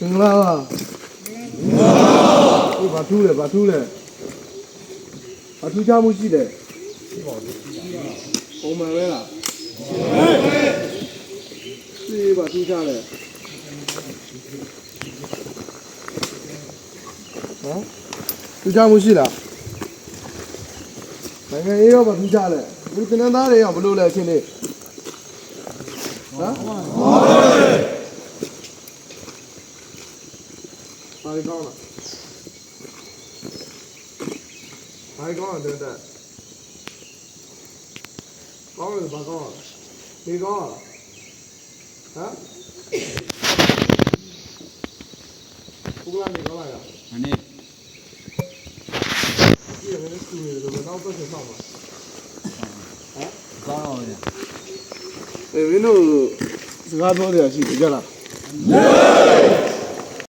မင်္ဂလာပါဒီဘာထူးလဲဘာထူးလဲဘာထူးချမှုရှိတယ်ပုံမှန်ပဲလားဒီဘာထူးချလဲဟမ်ထူးချမှုရှိလားနိုင်ငံရေးရောဘာထူးချလဲဒီတင်န်းသားတွေရောဘလို့လဲအချင်းလေးဟမ် ဘာကောင်းလားဘာကောင်းတယ်တဲ့ကောင်းတယ်ဘာကောင်းလဲဒီကောင်းလားဟမ်ဘုရားနေကောင်းလားမနေ့ဒီကနေ့စူနေတယ်လို့နောက်တော့ဆက်ဆောင်ပါကောင်းတော့ဗျာအေးမင်းတို့စကားပြောတယ်ရှိကြလား